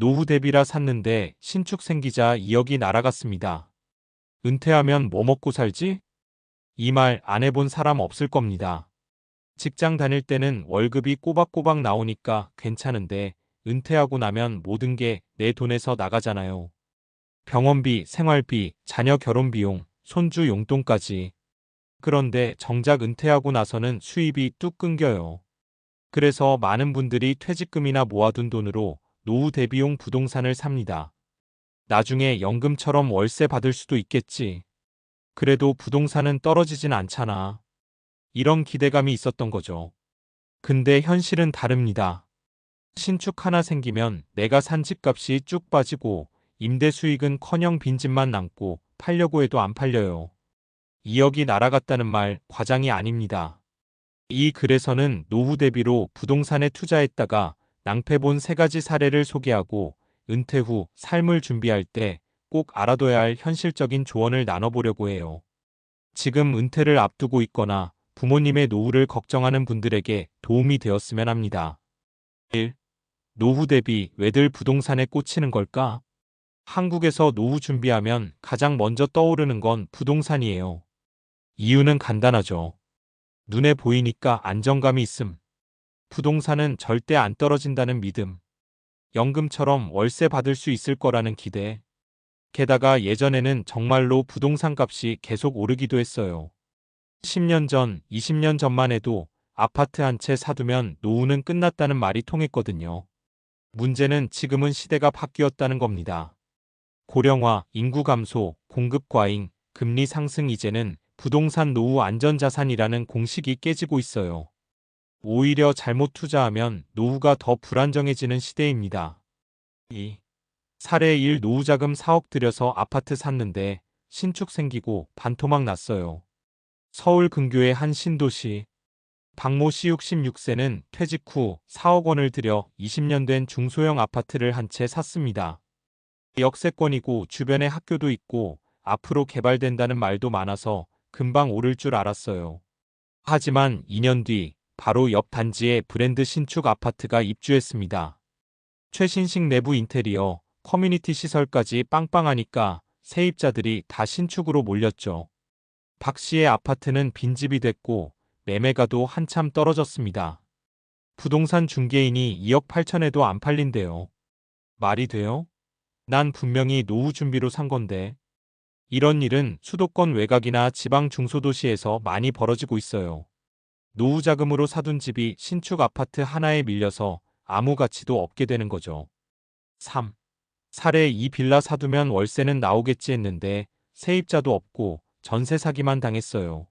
노후 대비라 샀는데 신축 생기자 2억이 날아갔습니다. 은퇴하면 뭐 먹고 살지? 이 말 안 해본 사람 없을 겁니다. 직장 다닐 때는 월급이 꼬박꼬박 나오니까 괜찮은데 은퇴하고 나면 모든 게 내 돈에서 나가잖아요. 병원비, 생활비, 자녀 결혼 비용, 손주 용돈까지. 그런데 정작 은퇴하고 나서는 수입이 뚝 끊겨요. 그래서 많은 분들이 퇴직금이나 모아둔 돈으로 노후 대비용 부동산을 삽니다. 나중에 연금처럼 월세 받을 수도 있겠지. 그래도 부동산은 떨어지진 않잖아. 이런 기대감이 있었던 거죠. 근데 현실은 다릅니다. 신축 하나 생기면 내가 산 집값이 쭉 빠지고 임대 수익은 커녕 빈집만 남고 팔려고 해도 안 팔려요. 2억이 날아갔다는 말 과장이 아닙니다. 이 글에서는 노후 대비로 부동산에 투자했다가 낭패본 세 가지 사례를 소개하고 은퇴 후 삶을 준비할 때 꼭 알아둬야 할 현실적인 조언을 나눠보려고 해요. 지금 은퇴를 앞두고 있거나 부모님의 노후를 걱정하는 분들에게 도움이 되었으면 합니다. 1. 노후 대비 왜들 부동산에 꽂히는 걸까? 한국에서 노후 준비하면 가장 먼저 떠오르는 건 부동산이에요. 이유는 간단하죠. 눈에 보이니까 안정감이 있음. 부동산은 절대 안 떨어진다는 믿음. 연금처럼 월세 받을 수 있을 거라는 기대. 게다가 예전에는 정말로 부동산 값이 계속 오르기도 했어요. 10년 전, 20년 전만 해도 아파트 한 채 사두면 노후는 끝났다는 말이 통했거든요. 문제는 지금은 시대가 바뀌었다는 겁니다. 고령화, 인구 감소, 공급 과잉, 금리 상승 이제는 부동산 노후 안전자산이라는 공식이 깨지고 있어요. 오히려 잘못 투자하면 노후가 더 불안정해지는 시대입니다. 2. 사례 1 노후 자금 4억 들여서 아파트 샀는데 신축 생기고 반토막 났어요. 서울 근교의 한 신도시. 박모 씨 66세는 퇴직 후 4억 원을 들여 20년 된 중소형 아파트를 한 채 샀습니다. 역세권이고 주변에 학교도 있고 앞으로 개발된다는 말도 많아서 금방 오를 줄 알았어요. 하지만 2년 뒤 바로 옆 단지에 브랜드 신축 아파트가 입주했습니다. 최신식 내부 인테리어, 커뮤니티 시설까지 빵빵하니까 세입자들이 다 신축으로 몰렸죠. 박 씨의 아파트는 빈집이 됐고 매매가도 한참 떨어졌습니다. 부동산 중개인이 2억 8천에도 안 팔린대요. 말이 돼요? 난 분명히 노후 준비로 산 건데. 이런 일은 수도권 외곽이나 지방 중소도시에서 많이 벌어지고 있어요. 노후 자금으로 사둔 집이 신축 아파트 하나에 밀려서 아무 가치도 없게 되는 거죠. 3. 사례 이 빌라 사두면 월세는 나오겠지 했는데 세입자도 없고 전세 사기만 당했어요.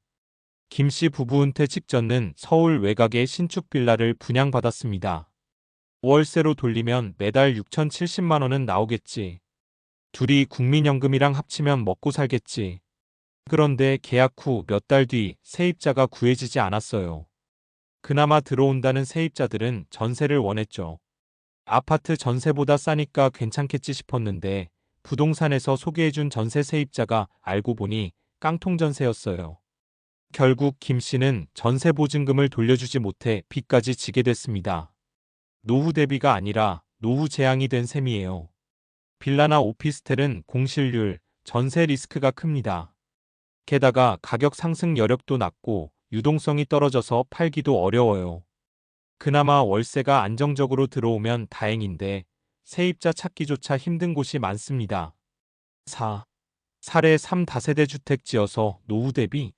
김 씨 부부 은퇴 직전은 서울 외곽의 신축 빌라를 분양받았습니다. 월세로 돌리면 매달 6,070만 원은 나오겠지. 둘이 국민연금이랑 합치면 먹고 살겠지. 그런데 계약 후 몇 달 뒤 세입자가 구해지지 않았어요. 그나마 들어온다는 세입자들은 전세를 원했죠. 아파트 전세보다 싸니까 괜찮겠지 싶었는데 부동산에서 소개해준 전세 세입자가 알고 보니 깡통 전세였어요. 결국 김 씨는 전세 보증금을 돌려주지 못해 빚까지 지게 됐습니다. 노후 대비가 아니라 노후 재앙이 된 셈이에요. 빌라나 오피스텔은 공실률, 전세 리스크가 큽니다. 게다가 가격 상승 여력도 낮고 유동성이 떨어져서 팔기도 어려워요. 그나마 월세가 안정적으로 들어오면 다행인데 세입자 찾기조차 힘든 곳이 많습니다. 4. 사례 3 다세대 주택 지어서 노후 대비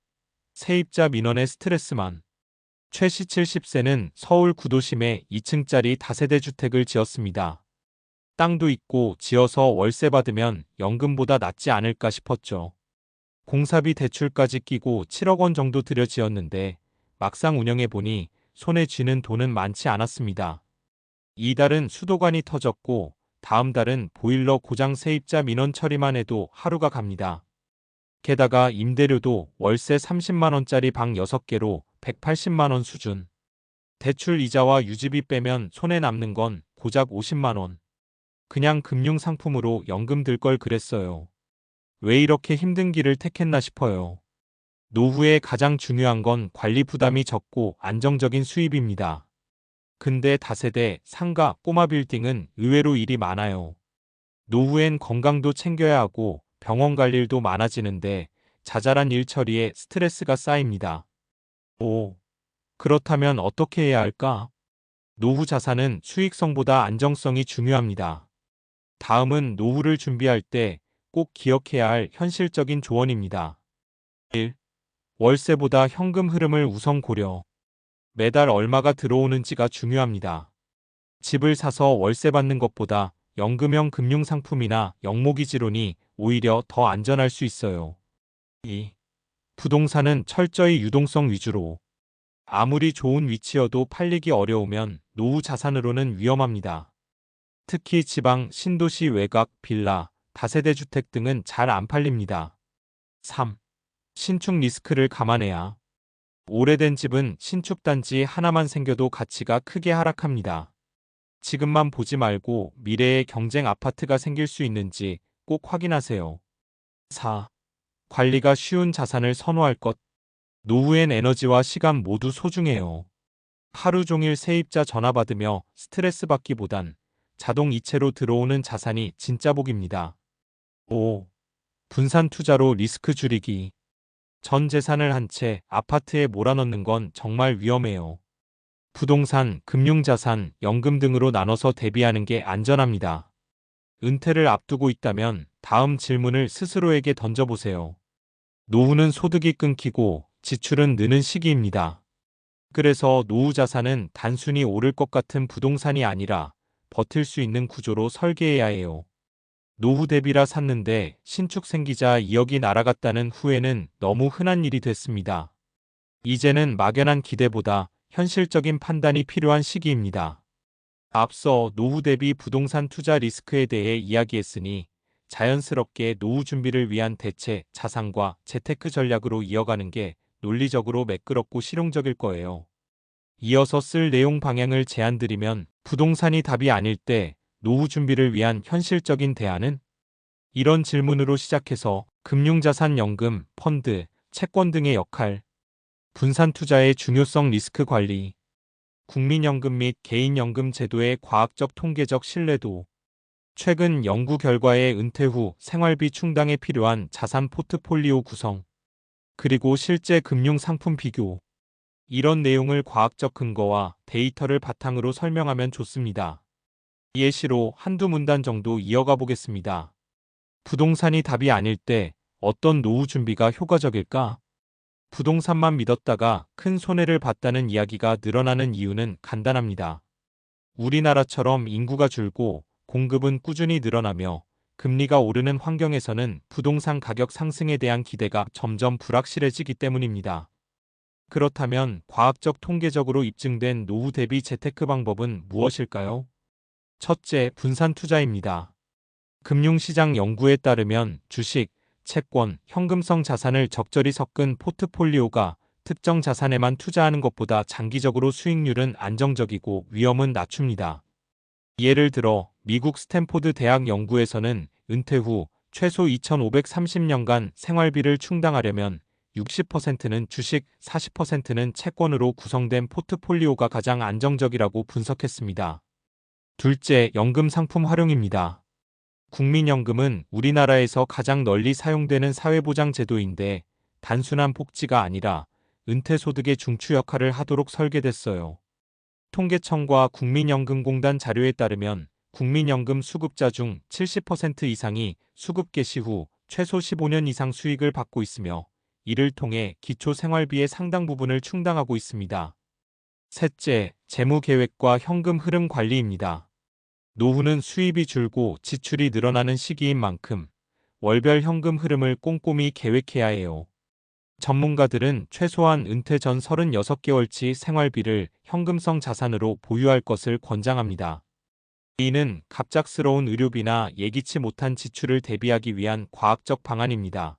세입자 민원의 스트레스만 최씨 70세는 서울 구도심에 2층짜리 다세대 주택을 지었습니다. 땅도 있고 지어서 월세 받으면 연금보다 낫지 않을까 싶었죠. 공사비 대출까지 끼고 7억 원 정도 들여 지었는데 막상 운영해 보니 손에 쥐는 돈은 많지 않았습니다. 이달은 수도관이 터졌고 다음 달은 보일러 고장 세입자 민원 처리만 해도 하루가 갑니다. 게다가 임대료도 월세 30만원짜리 방 6개로 180만원 수준. 대출 이자와 유지비 빼면 손에 남는 건 고작 50만원. 그냥 금융상품으로 연금 들 걸 그랬어요. 왜 이렇게 힘든 길을 택했나 싶어요. 노후에 가장 중요한 건 관리 부담이 적고 안정적인 수입입니다. 근데 다세대, 상가, 꼬마 빌딩은 의외로 일이 많아요. 노후엔 건강도 챙겨야 하고 병원 갈 일도 많아지는데 자잘한 일 처리에 스트레스가 쌓입니다. 오, 그렇다면 어떻게 해야 할까? 노후 자산은 수익성보다 안정성이 중요합니다. 다음은 노후를 준비할 때 꼭 기억해야 할 현실적인 조언입니다. 1. 월세보다 현금 흐름을 우선 고려. 매달 얼마가 들어오는지가 중요합니다. 집을 사서 월세 받는 것보다 연금형 금융상품이나 영모기지론이 오히려 더 안전할 수 있어요. 2. 부동산은 철저히 유동성 위주로. 아무리 좋은 위치여도 팔리기 어려우면 노후 자산으로는 위험합니다. 특히 지방, 신도시 외곽, 빌라, 다세대 주택 등은 잘 안 팔립니다. 3. 신축 리스크를 감안해야. 오래된 집은 신축 단지 하나만 생겨도 가치가 크게 하락합니다. 지금만 보지 말고 미래에 경쟁 아파트가 생길 수 있는지 꼭 확인하세요. 4. 관리가 쉬운 자산을 선호할 것. 노후엔 에너지와 시간 모두 소중해요. 하루 종일 세입자 전화 받으며 스트레스 받기보단 자동 이체로 들어오는 자산이 진짜 복입니다. 5. 분산 투자로 리스크 줄이기. 전 재산을 한 채 아파트에 몰아넣는 건 정말 위험해요. 부동산, 금융자산, 연금 등으로 나눠서 대비하는 게 안전합니다. 은퇴를 앞두고 있다면 다음 질문을 스스로에게 던져보세요. 노후는 소득이 끊기고 지출은 느는 시기입니다. 그래서 노후 자산은 단순히 오를 것 같은 부동산이 아니라 버틸 수 있는 구조로 설계해야 해요. 노후 대비라 샀는데 신축 생기자 2억이 날아갔다는 후회는 너무 흔한 일이 됐습니다. 이제는 막연한 기대보다 현실적인 판단이 필요한 시기입니다. 앞서 노후 대비 부동산 투자 리스크에 대해 이야기했으니 자연스럽게 노후 준비를 위한 대체 자산과 재테크 전략으로 이어가는 게 논리적으로 매끄럽고 실용적일 거예요. 이어서 쓸 내용 방향을 제안드리면 부동산이 답이 아닐 때 노후 준비를 위한 현실적인 대안은? 이런 질문으로 시작해서 금융자산 연금, 펀드, 채권 등의 역할, 분산 투자의 중요성 리스크 관리, 국민연금 및 개인연금 제도의 과학적 통계적 신뢰도, 최근 연구 결과의 은퇴 후 생활비 충당에 필요한 자산 포트폴리오 구성, 그리고 실제 금융 상품 비교, 이런 내용을 과학적 근거와 데이터를 바탕으로 설명하면 좋습니다. 예시로 한두 문단 정도 이어가 보겠습니다. 부동산이 답이 아닐 때 어떤 노후 준비가 효과적일까? 부동산만 믿었다가 큰 손해를 봤다는 이야기가 늘어나는 이유는 간단합니다. 우리나라처럼 인구가 줄고 공급은 꾸준히 늘어나며 금리가 오르는 환경에서는 부동산 가격 상승에 대한 기대가 점점 불확실해지기 때문입니다. 그렇다면 과학적 통계적으로 입증된 노후 대비 재테크 방법은 무엇일까요? 첫째, 분산 투자입니다. 금융시장 연구에 따르면 주식, 채권, 현금성 자산을 적절히 섞은 포트폴리오가 특정 자산에만 투자하는 것보다 장기적으로 수익률은 안정적이고 위험은 낮춥니다. 예를 들어 미국 스탠포드 대학 연구에서는 은퇴 후 최소 2530년간 생활비를 충당하려면 60%는 주식, 40%는 채권으로 구성된 포트폴리오가 가장 안정적이라고 분석했습니다. 둘째, 연금 상품 활용입니다. 국민연금은 우리나라에서 가장 널리 사용되는 사회보장 제도인데 단순한 복지가 아니라 은퇴소득의 중추 역할을 하도록 설계됐어요. 통계청과 국민연금공단 자료에 따르면 국민연금 수급자 중 70% 이상이 수급 개시 후 최소 15년 이상 수익을 받고 있으며 이를 통해 기초 생활비의 상당 부분을 충당하고 있습니다. 셋째, 재무 계획과 현금 흐름 관리입니다. 노후는 수입이 줄고 지출이 늘어나는 시기인 만큼 월별 현금 흐름을 꼼꼼히 계획해야 해요. 전문가들은 최소한 은퇴 전 36개월치 생활비를 현금성 자산으로 보유할 것을 권장합니다. 이는 갑작스러운 의료비나 예기치 못한 지출을 대비하기 위한 과학적 방안입니다.